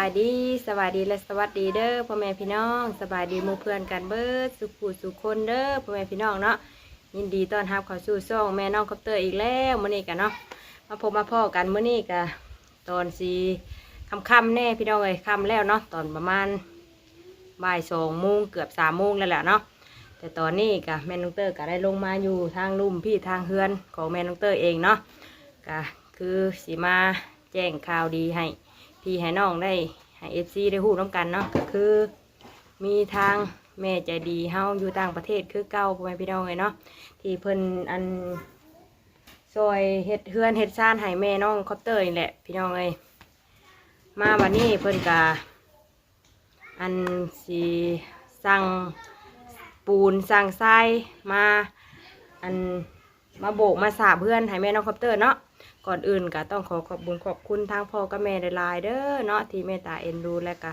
ายดีสบายดีและสวัสดีเด้อพ่อแม่พี่น้องสบายดีหมู่เพื่อนกันเบิดสุขูสุขคนเด้อพ่อแม่พี่น้องเนาะยินดีต้อนรับเข้าสู่ช่องแม่น้องคอปเตอร์อีกแล้วมื้อนี้กันเนาะมาพบมาพ่อกันมื้อนี้กะตอนสีค่ำๆแน่พี่น้องเอ้ยค่ำแล้วเนาะตอนประมาณบ่ายสองโมงเกือบสามโมงแล้วแหละเนาะแต่ตอนนี้กะแม่น้องเตอร์ก็ได้ลงมาอยู่ทางลุ่มพี่ทางเฮือนของแม่น้องเตอร์เองเนาะก็คือสีมาแจ้งข่าวดีให้ พี่ให้น้องได้ให้เอฟซีได้หู้น้ำกันเนาะก็คือ มีทางแม่ใจดีเฮาอยู่ต่างประเทศคือเก่าพ่อแม่พี่น้องเลยเนาะที่เพิ่นอันซอยเฮ็ดเฮือนเฮ็ดซ่านให้แม่น้องคอปเตอร์นี่แหละ พี่น้องเลยมาวันนี้เพิ่นกาอันสีสั่งปูนสั่งทรายมาอันมาโบกมาสาบเพื่อนให้แม่น้องคอปเตอร์เนาะ ก่อนอื่นก็ต้องขอขอบคุญขอบคุณทางพ่อกับแม่หลายๆเด้อเนาะที่เมตตาเอ็นดูและก็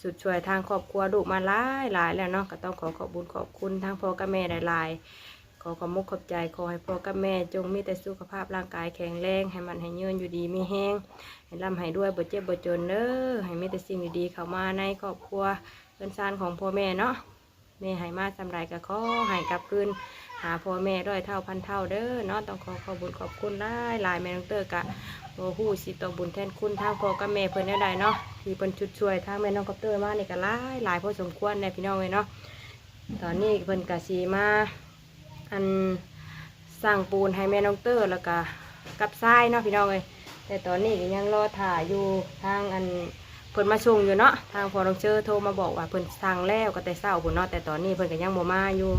สุดช่วยทางครอบครัวลูกมาหลายหลายแล้วเนาะก็ต้องขอขอบคุญขอบคุณทางพ่อกับแม่หลายๆขอขอบมุกขอบใจขอให้พ่อกับแม่จงมีแต่สุขภาพร่างกายแข็งแรงให้มันให้เยืนอยู่ดีมีแห้งให้ร่ำให้ด้วยบ่เจ็บบ่จนเด้อให้มีแต่สิ่งดีๆเข้ามาในครอบครัวเพื่อนซานของพ่อแม่เนาะแม่ให้มาสำไรก็ขอให้กลับคืน หาพ่อแม่ร้อยเท่าพันเท่าเด้อเนาะต้องขอขอบคุญขอบคุณได้หลายแม่น้องเตอร์กะโอ้หูสิตอบุญแทนคุณทางพ่อกับแม่เพิ่นได้ไดเนาะที่เพิ่นชุดช่วยทางแม่น้องกับเตอร์มานี่ก็หลายหลายพอสมควรในพี่น้องเลยเนาะตอนนี้เพิ่นกะสีมาอันสร้างปูนให้แม่น้องเตอร์แล้วก็กับทรายเนาะพี่น้องเลยแต่ตอนนี้ก็ยังรอถ่ายอยู่ทางอันเพิ่นมาส่งอยู่เนาะทางพอน้องเชอโทรมาบอกว่าเพิ่นสั่งแล้วก็แต่เศร้าพุ่นเนาะแต่ตอนนี้เพิ่นก็ยังบ่มาอยู่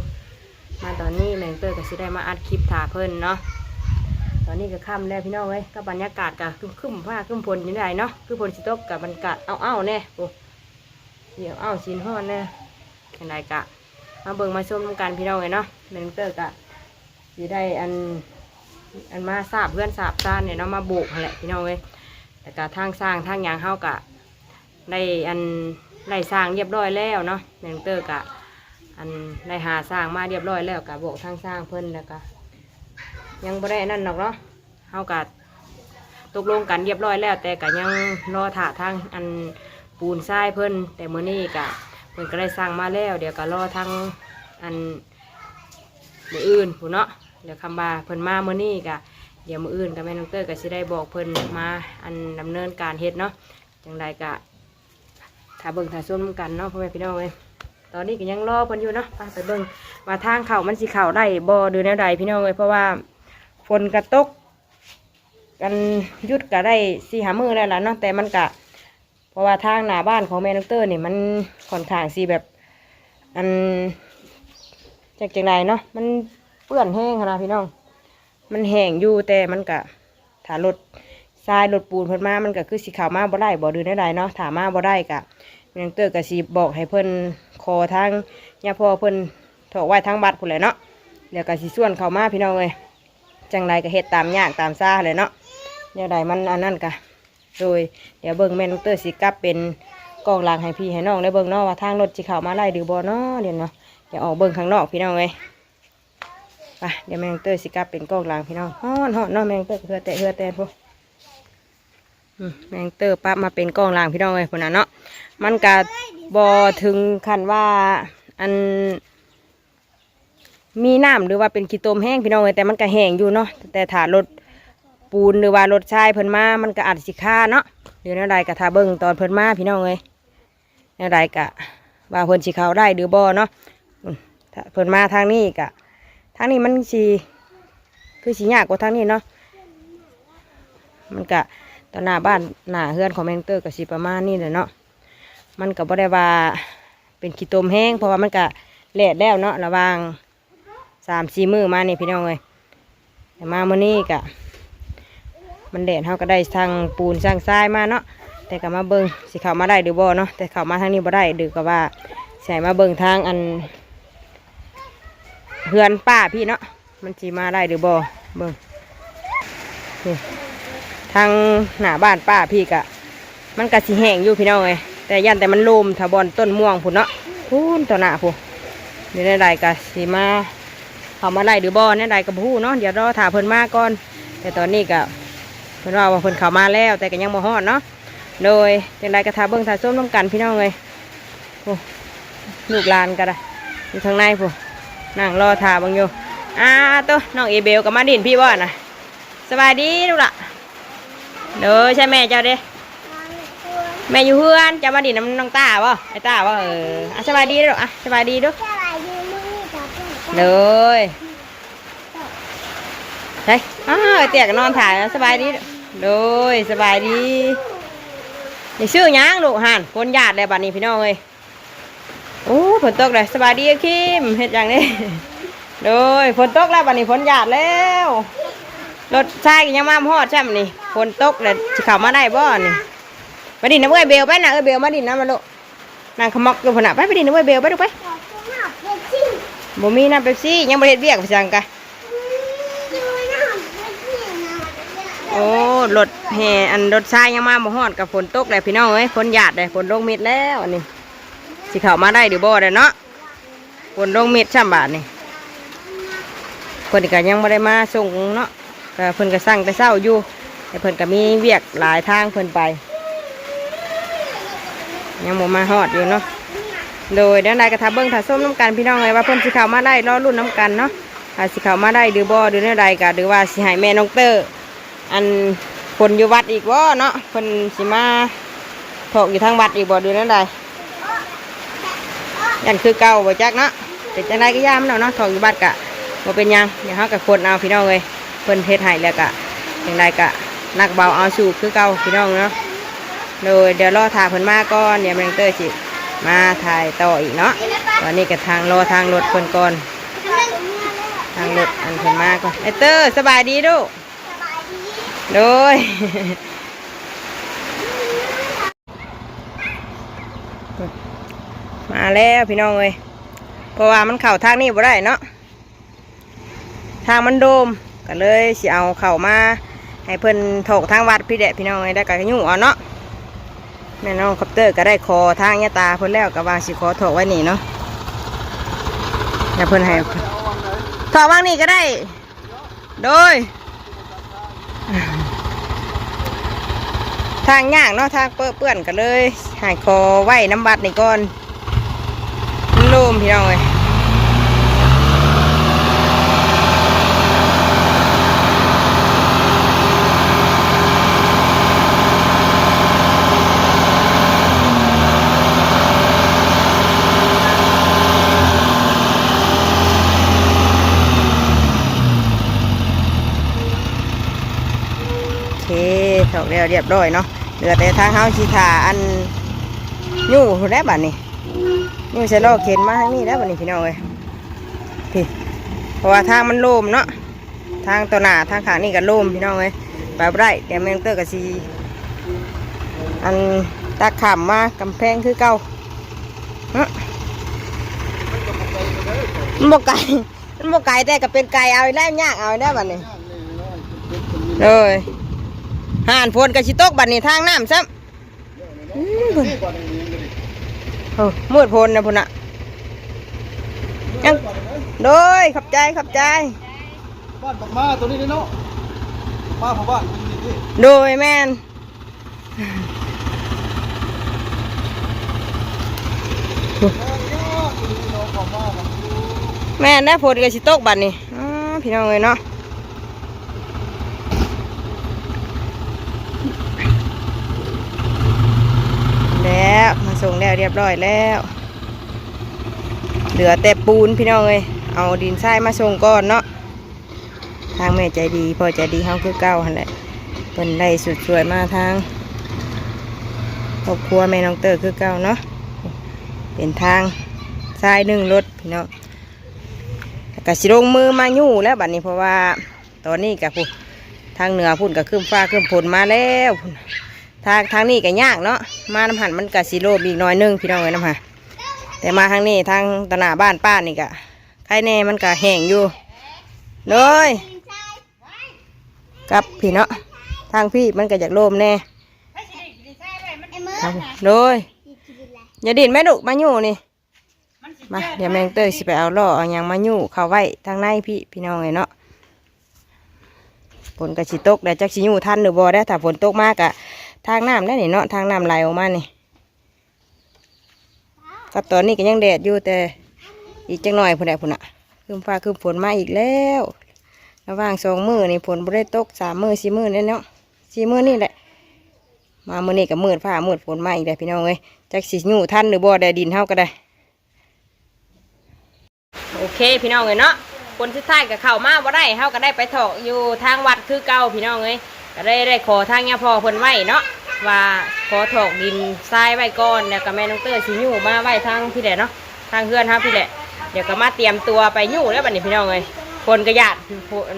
มาตอนนี้แมงเตอร์ก็สิได้มาอัดคลิปถ่าเพิ่นเนาะตอนนี้ก็ค่ำแล้วพี่น้องเว้ยก็บรรยากาศก็คึมคึมผ้าคึมพลอยู่ไหนเนาะคือพลสิตกกับบรรยากาศเอาเอาๆแน่โอ้เดี๋ยวเอาชินห้อนแน่ยังไงกะมาเบิ่งมาชมกันพี่น้องเลยเนาะแมงเตอร์ก็สิได้อันอันมาสาบเพื่อนสาบซ่านเนี่ยเนาะมาโบกแหละพี่น้องเว้ยแต่ก็ทางสร้างทางยางเฮากะได้อันได้สร้างเรียบร้อยแล้วเนาะแมงเตอร์กะ อันได้หาสร้างมาเรียบร้อยแล้วกับบอกทางสร้างเพิ่นแล้วก็ยังบ่ได้นั่นหรอกเนาะเฮากัตกลงกันเรียบร้อยแล้ว แต่ก็ยังรอถ่าทางอันปูนทรายเพิ่นแต่มื้อนี้ก็เพิ่นก็ได้สร้างมาแล้ว เดี๋ยวก็รอทางอันมืออื่นผู้เนาะเดี๋ยวคำบาเพิ่นมามื้อนี้ก็เดี๋ยวมืออื่นก็แม่น้องเตอร์ก็สิได้บอกเพิ่นมาอันดำเนินการเฮ็ดเนาะจังใดก็ถ้าเบิ่งถ้าส้มกันเนาะพ่อแม่พี่น้องเอ้ย ตอนนี้ก็ยังรอเพิ่นอยู่เนาะไปไปเบิ่งว่าทางเขามันสิเข่าได้บ่หรือแนวใดพี่น้องเลยเพราะว่าฝนกระตก กันยุดก็ได้สี่หามือแล้วล่ะเนาะแต่มันกะ เพราะว่าทางหน้าบ้านของแม่น้องเตอร์นี่มันค่อนข้างสีแบบ อันจากจังไรเนาะมันเปื้อนแห้งขนาดพี่น้อง มันแห้งอยู่แต่มันกะถ้ารถทรายรถปูนเพิ่นมามันก็คือสีขาวมาบ่ได้บ่ดื้อได้เนาะถามาบ่ได้กะ แมงเตอร์ก็สิบอกให้เพิ่นคอทางย่าพ่อเพิ่นถอกไว้ทางบัดพุ่นแหละเนาะเดี๋ยวก็สิส่วนเข้ามาพี่น้องเอ้ยจังไรก็เฮ็ดตามยากตามซ่าเลยเนาะเดี๋ยวใดมันอันนั้นกะโดยเดี๋ยวเบิ่งแม่นงเตอร์สิกลับเป็นกองหลังให้พี่ให้น้องได้เบิ่งเนาะว่าทางรถสิเข้ามาไล่หรือบ่เนาะเดี๋ยวเนาะเดี๋ยวออกเบิ่งข้างนอกพี่น้องเอ้ยไปเดี๋ยวแม่นงเตอร์สิกลับเป็นกองหลังพี่น้องฮ้อนฮ้อนเนาะแม่นงเตอร์เฮือแตะเฮือแตนพวก แมงเตอร์ปั๊บมาเป็นกองหลังพี่น้องเอ้ยพุ่นน่ะเนาะมันก็บอถึงขั้นว่าอัน มีน้ำหรือว่าเป็นขี้ตมแห้งพี่น้องเอ้ยแต่มันก็แห้งอยู่เนาะแต่ถ้ารถปูนหรือว่ารถชายเพิ่นมา มันก็อาจสิค่าเนาะเดี๋ยวแนวใดก็ถ้าเบิ่งตอนเพิ่นมาพี่น้องเอ้ยแนวใดก็ว่าเพิ่นสิเขาได้หรือบ่เนาะเพิ่นมาทางนี้ก็ทางนี้มันสิคือสิยากกว่าทางนี้เนาะมันก็ต อนหน้าบ้านหน้าเฮือนของแมงเตอร์ก็สิประมาณนี้แหละเนาะมันก็บ่ได้ว่าเป็นขี้ตมแห้งเพราะว่ามันก็แลดแล้วเนาะระวางสามสี่มือมานี่พี่น้องเลยแต่มาเมื่อนี้ก็มันแดดเขาก็ได้ทางปูนสร้างทรายมาเนาะแต่ก็มาเบิงสิเข้ามาได้หรือบ่เนาะแต่เข้ามาทางนี้บ่ได้ดือก็ว่าใส่มาเบิงทางอันเฮือนป้าพี่เนาะมันสิมาได้หรือบ่เบิงนี่ ทางหน้าบ้านป้าพี่กะ มันก็สิแห้งอยู่พี่น้องเอ้ยแต่ยันแต่มันลมถ้าบอนต้นม่วงพุ่นเนาะพูนต่อหน้าพูนเดี๋ยวได้ก็สิมาเขามาไล่หรือบ่เนี่ยได้กับผู้เนาะเดี๋ยวรอถาเพิ่นมาก่อน แต่ตอนนี้ก็เพิ่นว่าว่าเพิ่นเขามาแล้ว แต่ก็ยังบ่ฮอดเนาะโดยเป็นไรกระทาเบิ้งทาส้มน้ำกันพี่น้องเลยโอ้ลูกลานกันอะอยู่ทางในผู้นั่งรอทาบังอยู่อ่าตัวน้องเอเบลกับมาดินพี่บ่นะสบายดีลูกละ เด้อใช่แม่เจ้าเด้แม่อยู่เพื่อนจะมาดินน้ำน้องตาบ่ไอ้ตาบ่เอออะสบายดีลูกอะสบายดีเดูสบายดีมื้อนี้กับเพื่อนเลยใช่อ้าวไอ้เตียกนอนถ่ายนะสบายดีเด้อเลยสบายดีอย่าชื่อหยังลูกห่านคนญาติเลยบัดนี้พี่น้องเอ้ยโอ้ฝนตกเลยสบายดีอะคิมเฮ็ดอย่างนี้โดยฝนตกแล้วบัดนี้ฝนหยาดแล้ว รถชายก็ยังมาฮอดใช่ไหมนี่ฝนตกแล้วสิเข้ามาได้บ่นี่ไปดินน้ำเอ้ยเบลไปนะเอ้ยเบลมาดินน้ำมาลูกนางขมักอยู่พนน่ะไปไปดินน้ำเอ้ยเบลไปดูไปบ่มีน้ำเป๊ปซี่ยังบ่ได้เฮ็ดเวียกไปสั่งกะดูน้ำเพชรซี่นะโอ้รถแห่อันรถชายยังมาบ่ฮอดกับฝนตกแล้วพี่น้องเอ้ยฝนหยาดเลยฝนลงเม็ดแล้วอันนี้สิเข้ามาได้หรือบ่ได้เนาะฝนลงเม็ดช่ำบาทนี่เพิ่นก็ยังบ่ได้มาส่งเนาะ ก็เพิ่นก็สั่งแต่เช้าอยู่แต่เพิ่นก็มีเวียกหลายทางเพิ่นไป ยังบ่มาฮอดอยู่เนาะโดยเดี๋ยวใดก็ทับเบิ่งถ้าส้มน้ำกันพี่น้องเอ้ยว่าเพิ่นสิเข้ามาได้รอรุ่นน้ำกันเนาะถ้าสิเข้ามาได้หรือบ่หรือแนวใดก็หรือว่าสิให้แม่น้องเตอร์อันคนอยู่วัดอีกบ่เนาะคนสิมาถกอยู่ทางวัดอีกบ่ดูนั่นใดยันคือเก่าบ่จักเนาะเป็นจังไดก็ย่ามแล้วเนาะถกอยู่วัดกะบ่เป็นยังเดี๋ยวเฮากับคนเอาพี่น้องเอ้ย เพิ่นเฮ็ดให้แล้วกะจังไดกะนักเบาเอาสู่คือเก่าพี่น้องเนาะโดยเดี๋ยวรอถ่าเพิ่นมาก่อนเดี๋ยวแมงเตอร์สิมาถ่ายต่ออีกเนาะตอนนี้ก็ทางรอทางรถเพิ่นก่อนทางรถอันเพิ่นมาก่อนไอเตอร์สบายดีลูสบายดีโดยมาแล้วพี่น้องเอ้ยเพราะว่ามันเข่าทางนี้บ่ได้เนาะทางมันโดม ก็เลยสิเอาเข่ามาให้เพิ่นถกทางวัดพี่แดะพี่น้องเอ้ได้กับยุ่งเอาเนาะแม่น้องคอปเตอร์ก็ได้คอทางยะตาเพิ่นแล้วก็วางสิขอถกไว้นี่เนาะแล้วเพิ่นให้ถกวางนี่ก็ได้ โดย ทางย่างเนาะทางเปื้อเปื้อนกันเลยหายคอไว้น้ำบัดนี่ก่อนนโลมพี่น้องเลยโอเคถอก แล้วเรียบร้อยเนาะเหลือแต่ทางเฮาชีทาอันยู่แล้วบัดนี้ยู่ใส่ลอเข็นมาทางนี้แล้วบัดนี้พี่น้องเลยพี่เพราะว่าทางมันโล่มเนาะทางตัวหน้าทางขางนี่ก็โล่มพี่น้องเลยไปบ่ได้เดี๋ยวแมงเตอร์กับซีอันตาขามมากำแพงคือเก่ามันบกไก่มันบกไก่แต่ก็เป็นไก่เอาได้ยากเอาได้บัดนี้เลย ห่านพนกับชิโตกบัดนี้ทางน้ำซ้ำอื้อเพิ่นโอ้มืดพนนะพุ่นอะยังโดยขับใจขับใจบ้านบักมาตัวนี้เนาะมาของบ้านมันอยู่นี่โดยแม่นแม่นนะพนกับชิโตกบัดนี้อ๋อพี่น้องเลยเนาะแล้ว มาส่งแล้วเรียบร้อยแล้ว เหลือแต่ปูนพี่น้องเลยเอาดินทรายมาส่งก่อนเนาะทางแม่ใจดีพ่อใจดีเขาคือเก้าหันแหละเป็นได้สุดสวยมาทางครอบครัวแม่น้องเตอร์คือเก้าเนาะเป็นทางทรายหนึ่งรถพี่น้องกะสิลงมือมายู่แล้วบัดนี้เพราะว่าตอนนี้กับผู้ทางเหนือพุ่นกับขึ้นฟ้าขึ้นฝนมาแล้ว ทางทางนี้ก็ยากเนาะมาน้ำหันมันกะสิโลบอีกน้อยนึงพี่น้องเลยน้ำหันแต่มาทางนี้ทางตนาบ้านป้านี่กะใครแน่มันกะแห้งอยู่เลยกับพี่เนาะทางพี่มันก็อยากโลมแน่ไอ้มือครับโดยอย่าดินแม่ดุมาอยู่นี่มาเดี๋ยวแมงเตยสิไปเอาล่อเอายังมาอยู่เขาไว้ทางในพี่พี่น้องเลยเนาะฝนกระชิตกแต่จักสิอยู่ทันหรือบ่ได้ถ้าฝนตกมากอะ ทางน้ำได้นี่เนาะทางน้ำไหลออกมานี่กับตอนนี้ก็ยังแดดอยู่แต่อีกจังหน่อยพุ่นแหละพุ่นอะคืมฟ้าคืมฝนมาอีกแล้วระหว่างสองมือนี่ฝนบ่ได้ตกสามมือสี่มือนี่เนาะสี่มือนี่แหละ มามือนี้ก็มืดฟ้ามืดฝนมาอีกแล้วพี่น้องเอ้ยจักสิอยู่ทันหรือบ่ได้ดินเฮาก็ได้โอเคพี่น้องเอ้ยเนาะคนสุดท้ายก็เข้ามาบ่ได้เฮาก็ได้ไปถอกอยู่ทางวัดคือเก่าพี่น้องเอ้ย ก็ได้ได้ขอทางยาพ่อเพิ่นไว้เนาะว่าขอถอกดินทรายไว้ก่อนแล้วก็แม่น้องเตอร์สิยู่มาไว้ทางพี่แหละเนาะทางเฮือนครับพี่แหละเดี๋ยวก็มาเตรียมตัวไปยู่แล้วบัดนี้พี่น้องเอ้ยคนก็ญาติฝน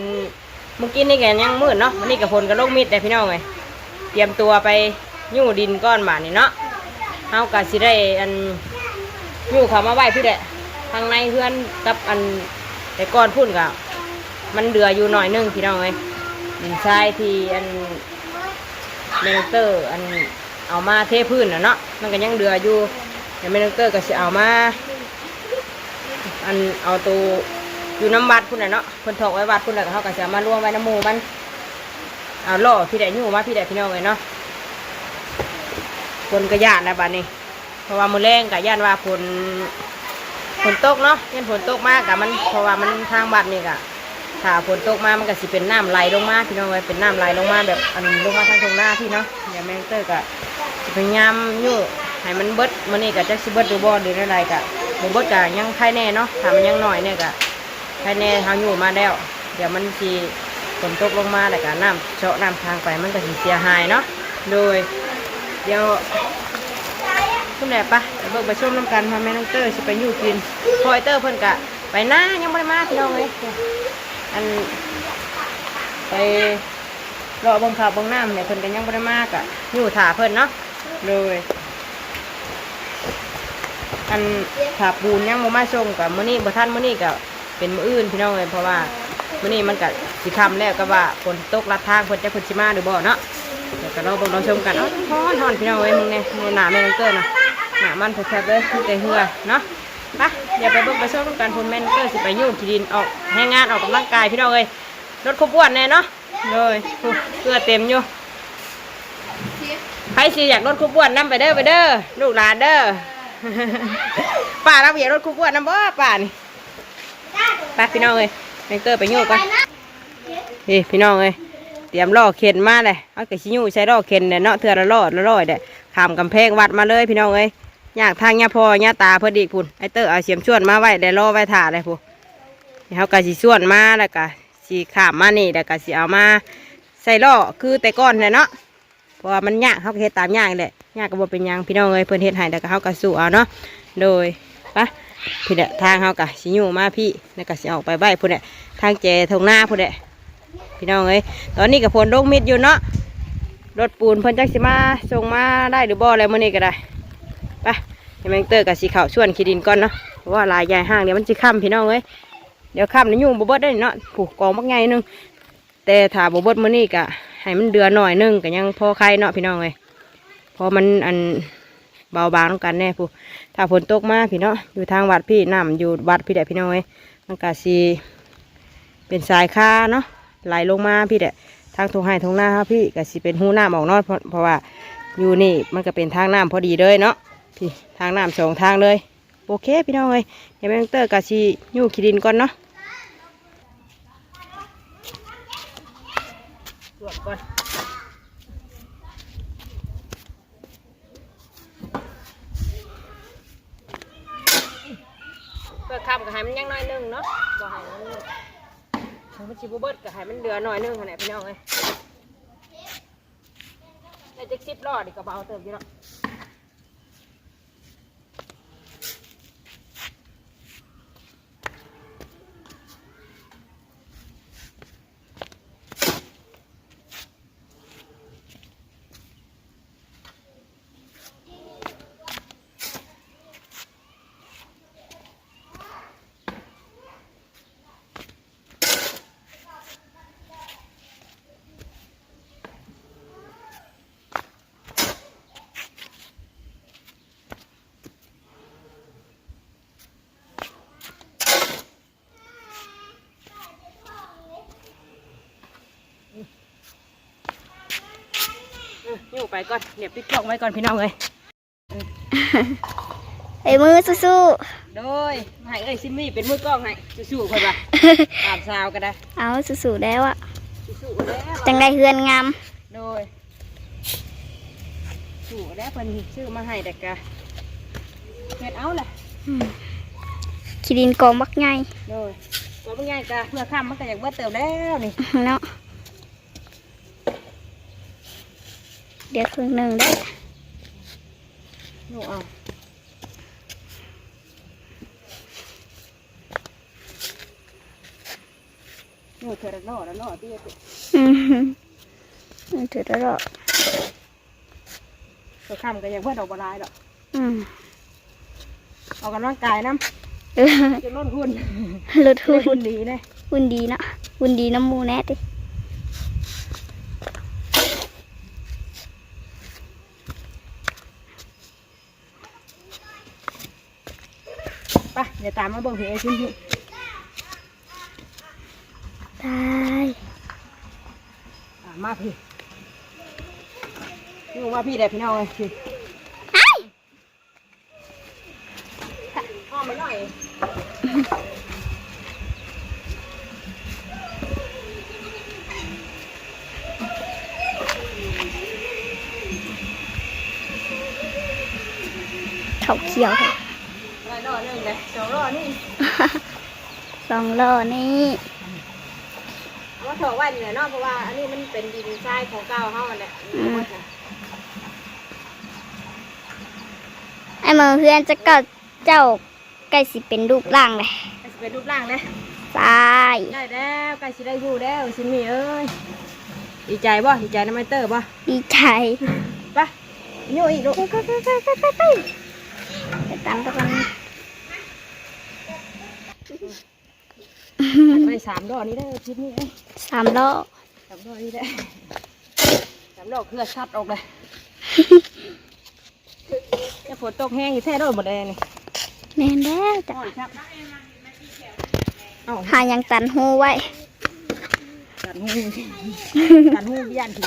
เมื่อกี้นี่แกยังมืดเนาะวันนี้ก็ฝนก็ลงมิดเลยพี่น้องเอ้ยเตรียมตัวไปยู่ดินก้อนบานี่เนาะเฮาก็สิได้อันยู่เขามาไว้พี่แหละทางในเพื่อนกับอันแต่ก่อนพุ่นกับมันเดืออยู่หน่อยนึงพี่น้องเอ้ย ดินทรายที่อันเมนเตอร์ อันเอามาเทพื้นนะเนาะมันก็ยังเดืออยู่แต่เมนเตอร์ก็จะเอามา อันเอาตัวอยู่น้ำวัดพุ่นน่ะเนาะเพิ่นถอกไว้วัดพุ่นแล้วก็เขาก็จะเอามารวมไว้น้ำหมูมันเอาล่อพี่แดอยู่มาพี่แดดพี่น้องเอ้ยเนาะคนก็ยานแล้วบัดนี้เพราะว่ามือแรงกับย่านว่าฝนฝนตกเนาะยันฝนตกมากกับมันเพราะว่ามันทางบัดนี่กะ ถ้าฝนตกมามันก็สิเป็นน้ำไหลลงมาพี่น้องเอ้ยเป็นน้ำไหลลงมาแบบอันลงมาทางตรงหน้าพี่เนาะอย่าแมงเตอร์กะสิพยายามยู่ให้มันเบิดมันนี่กะจักสิเบิดหรือบ่หรืออะไรกะบ่เบิดกะยังไข่แน่เนาะถ้ามันยังหน่อยเนี่ยกะไข่แน่ทางอยู่มาแล้ว เดี๋ยวมันสิฝนตกลงมาแล้วกะน้ำเจาะน้ำทางไปมันก็สิเสียหายเนาะโดยเดี๋ยวคุณแม่ปะเบิกไปชมน้ำกันพาแม่น้องเตอร์สิไปอยู่กินพอไอเตอร์เพิ่นกะไปหน้ายังไม่ได้มาพี่น้องเลย อันไปรอเบงข่าวเบงน้ำเนี่ยเพิ่นกันยังไม่ได้มากอะอยู่ถ่าเพิ่นเนาะเลยอันถ่าปูนยังบ่มาส่งกับมื้อนี้บ่ทันมื้อนี้ก็เป็นมื้ออื่นพี่น้องเลยเพราะว่ามื้อนี้มันก็สิค่ำแล้วก็ว่าฝนตกลัดทางเพิ่นจะเพิ่นสิมาหรือบ่เนาะเดี๋ยวก็ราเบิ่งเราชมกันเอ้าฮ้อนฮ้อนพี่น้องเอ้ยมึงเนี่ยในหนาแม่น้องเตอร์นะหนามันแซ่บๆเลยคือแต่เหือเนาะ ไปเดี๋ยวไปเบิ่งไปชมกันพุ่นแม่น้องเตอร์สิไปยุ่งที่ดินออกให้งานออกกำลังกายพี่น้องเอ้ยรถขบวนแน่เนาะเลยอู้เกลือเต็มอยู่ใครสิอยากรถขบวนนำไปเด้อไปเด้อลูกหลานเด้อป้าเราอยากรถขบวนนำบ่ป้านี่ไปพี่น้องเอ้ยแม่น้องเตอร์ไปยุ่งกันนี่พี่น้องเอ้ยเตรียมล่อเข็นมาเลยเอากระชิญูใช้ล่อเข็นเนี่ยเนาะเถื่อละล่อละล่อยเด้ข้ามกำแพงวัดมาเลยพี่น้องเอ้ยอ ยากทางยาพอยาตาเพื่อดีพุ่นไอเตอร์เอาเสียมชวนมาไว้ได้ล่อไว้ถ่าเลยพุ่นเขากะสิส่วนมาแล้วกะสีขามมานี่แล้วกะสิเอามาใส่ล่อคือแต่ก้อนเนี่ยเนาะเพราะมันยากเขาก็เฮ็ดตามยากเลยยากก็บ่เป็นยังพี่น้องเอ้ยเพิ่นเฮ็ดให้แล้วก็เขากะสู้เอาเนาะโดยปะพี่เนี่ยทางเขากะสิอยู่มาพี่แล้วก็สิออกไปใบพุ่นเนี่ยทางเจทงหน้าพุ่นเนี่ยพี่น้องเอ้ยตอนนี้กับฝนลงมิดอยู่เนาะรถปูนเพิ่นจักสิมาส่งมาได้หรือบ่อะไรมื้อนี้ก็ได้ ไปแมงเตอร์กับสีขาวชวนขีดินก่อนเนาะเพราะว่าลายใหญ่ห้างเดี๋ยวมันสิค่ำพี่น้องเอ้ยเดี๋ยวค่ำนี่ยุ่งบ่เบิดได้เนาะผูกกองบักใหญ่หนึงแต่ถ้าบ่เบิดมื้อนี้ก็ให้มันเดือหน่อยหนึงก็ยังพอใครเนาะพี่น้องเอ้ยพอมันอันเบาบางกันแน่ผู้ถ้าฝนตกมาพี่เนาะอยู่ทางวัดพี่น้ำอยู่วัดพี่แดดพี่น้องเอ้ยมันก็สิเป็นสายค่าเนาะไหลลงมาพี่แหละทางทงไห้ทงหน้าครับพี่ก็สิเป็นหูหน้ำออกนอดเพราะเพราะว่าอยู่นี่มันก็เป็นทางน้ำพอดีเลยเนาะ พี่ทางน้ำสองทางเลย โอเคพี่น้องเลยเดี๋ยวแมงเตอร์กะชียู่ขีดินก่อนเนาะตรวจก่อนเปิดคำกับหายมันยังน้อยหนึงเนาะบ่ใหายมันมันชิบเบิดก็ให้มันเหลือหน่อยนึงขนาดพี่น้องเลยได้จักสิบรอดอีกกระเป๋าเติมอยู่เนาะไปก่อนเดี๋ยวปิดกล้องไว้ก่อนพี่น้องเลยไอ้มือสู้โดยให้เอ้ยซิมมี่เป็นมือกล้องให้สู้ๆคนว่าตามสาวก็ได้ๆเอาสู้ๆแล้วอะสู้ๆแล้วจังได้เฮือนงามโดยสู้แล้วเพิ่นชื่อมาให้แต่กะเฮ็ดเอาแหละขีดินกองบักไงโดยว่าเป็นไงกะเพื่อข้ามมันก็อยากเบิดเติมแล้วนี่ เนาะ เดี๋ยวครึ่งหนึ่งได้หนูเอาหนูเธอระนอระนอที่จะอืมถือตลอดเพื่อข้ามก็อยากเบิดออกบ่ได้ดอกอืมออกกำลังกายน้เออำจะลดหุ่นลดหุ่หุ่นนดีเลยหุ่นดีเนาะหุ่นดีน้ำมูแน่ติ ไปเดี๋ยว ตามมาเบิ่งเพลงชิ้นที่ตายตามมาพี่นี่มาพี่ได้พี่น้องเลยพี่อ้อมไปหน่อยเขาเขียวค่ะรอรอห นึ่งเลยสองรอนี่สองล้อนี่เอามาถอไว้นี่แหละเนาะเพราะว่า อันนี้มันเป็นดินทรายของเก่าเฮาอันแหละไอ้มือเพื่อนจะเก่าเจ้าใกล้สิเป็นรูปร่างเลยใกล้สิเป็นรูปร่างเลยตายได้แล้วใกล้สิได้อยู่แล้วสิมีเอ้ยดีใจบ่ดีใจนะไมเตอร์บ่ดีใจไปอยู่อีกลูกไปไปไปไปไปไปไปตามตะกัน ไปสามดอกนี้ได้อทิศนี้เอ้ยสามล้อสามดอกนี้ได้อสามดอกเครือชัดออกเลยจะฝนตกแห้งอยู่แท้โดนหมดเลยนี่แม่นแล้วจ้ะอ่อนครับเอ้าหายังตันหูไว้ ตันหูตันหูย่านถึง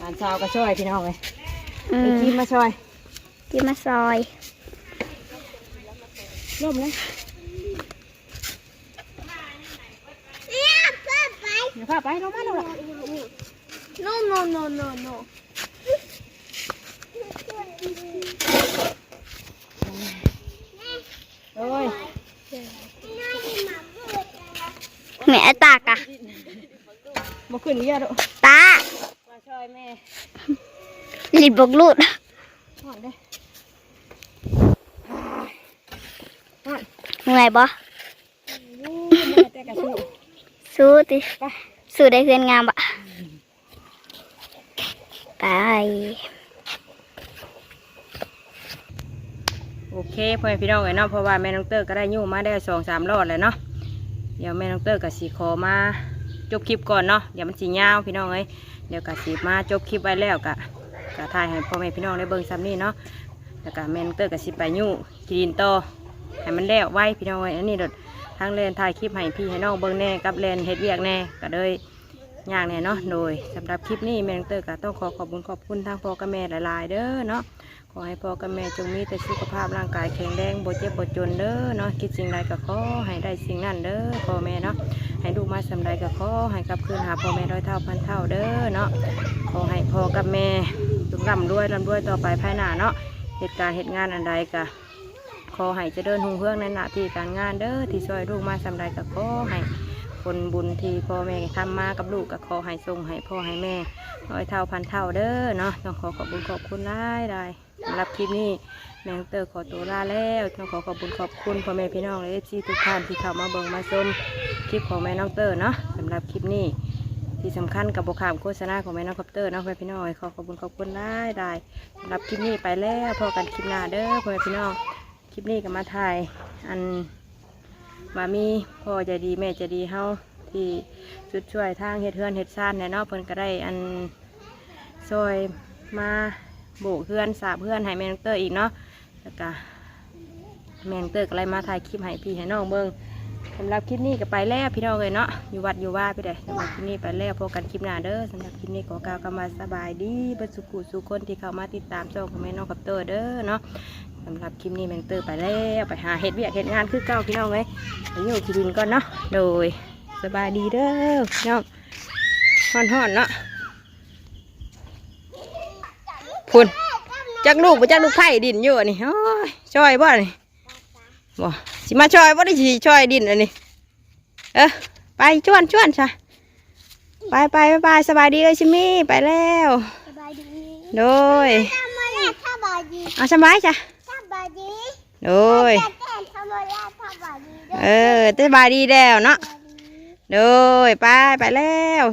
ตานสาวก็ช่วยพี่น้องเลยอืไปมกินมาช่วยที่มาซอย ร่มเลยเดี๋ยวพาไปลงมาลงมา no no no no no โอ้ยแม่ตากะมาขึ้นเยอะดูตามาช่วยแม่ลิดบกลูด ห่อนเด้ห่อน เหนื่อยบ่สู้ติสู้ได้เพื่อนงามบะตายโอเคพ่อแม่พี่น้องเอ้ยเนาะเพราะว่าแม่น้องเตอร์ก็ได้ยู่มาได้สองสามรอดเลยเนาะเดี๋ยวแม่น้องเตอร์กับสีขอมาจบคลิปก่อนเนาะเดี๋ยวมันสียาวพี่น้องเอ้ยเดี๋ยวกับสีมาจบคลิปไว้แล้วกะกะถ่ายให้พ่อแม่พี่น้องได้เบิ่งซ้ำนี่เนาะแล้วก็แม่น้องเตอร์กับสีไปยู่กินต่อ ให้มันแล้วไว้พี่น้องเอ้ยอันนี้เดดทางเลนถ่ายคลิปให้พี่ให้น้องเบิ่งแน่กับเลนเฮ็ดเวียกแน่ก็เลยย่างแน่เนาะโดยสำหรับคลิปนี้แม่น้องเตอร์ก็ต้องขอขอบคุณขอบคุณทางพ่อกับแม่หลายๆเด้อเนาะขอให้พ่อกับแม่จงมีแต่สุขภาพร่างกายแข็งแรงบ่เจ็บบ่จนเด้อเนาะคิดสิ่งใดก็ขอให้ได้สิ่งนั้นเด้อพ่อแม่เนาะให้ลูมาสำใดก็ขอให้กลับคืนหาพ่อแม่ร้อยเท่าพันเท่าเด้อเนาะขอให้พ่อกับแม่จงร่ำรวยร่ำรวยต่อไปภายหน้าเนาะเหตุการณ์เหตุงานอันใดก็ ขอให้เจะเดินหุ่งเฮืองในหน้าที่การงานเด้อที่ช่วยลูกมาสำใดก็ขอให้ผลบุญที่พ่อแม่ทำมากับลูกก็ขอให้ส่งให้พ่อให้แม่ร้อยเท่าพันเท่าเด้อเนาะต้องขอขอบคุณขอบคุณหลายหลายสำหรับคลิปนี้แมงเตอร์ขอตัวลาแล้วต้องขอขอบคุณขอบคุณพ่อแม่พี่น้องและเอฟซีทุกท่านที่เข้ามาเบิ่งมาชมคลิปของแม่น้องเตอร์เนาะสำหรับคลิปนี้ที่สำคัญกับบทขามโฆษณาของแม่น้องคอปเตอร์นาะพ่อแม่พี่น้องขอขอบคุณขอบคุณได้ได้สำหรับคลิปนี้ไปแล้วพอกันคลิปหน้าเด้อพ่อแม่พี่น้อง ลิปนี้ก็มาถ่าย อันมามีพ่อใจะดีแม่ใจะดีเฮาที่ชุดช่วยทางเฮ็ดเฮือนเฮ็ดซ่านเนี่ยเนาะเพิ่นก็ได้อันซอยมาโบกเพื่อนสาบเพื่อนให้แมนองเตอร์อีกเนาะแล้วก็แมนองเตอร์ก็เลยมาถ่ายคลิปให้พี่ให้น้องเบิ้งสำหรับคลิปนี้ก็ไปแล้วพี่น้องเลยเนาะอยู่วัดอยู่ว่าไปเด้สำหรับคลิปนี้ไปแล้วพบกันคลิปหน้าเด้อสำหรับคลิปนี้ขอกล่าวคำว่าสบายดีเบรรสุขุสุคนที่เข้ามาติดตามช่องของแม่น้องกับเตอร์เด้อเนาะ สำหรับคลิปนี้แมงเตอร์ไปแล้วไปหาเห็ดเวียกเห็ดงานคือเก่าพี่น้องเลยไปอยู่ที่ดินก่อนเนาะโดยสบายดีเด้อพี่น้องห่อนห่อนๆเนาะพุ่นจักลูกบ่จักลูกไผ่ดินอยู่อันนี่โอ้ยช่วยบ่นี่บ่สิมาช่วยบ่ได้สิช่วยดินอันนี้เออไปชวนชวนจ้ะไปไปไปไปสบายดีเลยชิมี่ไปแล้ว สบายดี โดยทำมาแล้วสบายดีเอาสบายจ้ะส บายดีโอ้ยเออสบายดีแล้วเนาะโดยไปไปแล้ว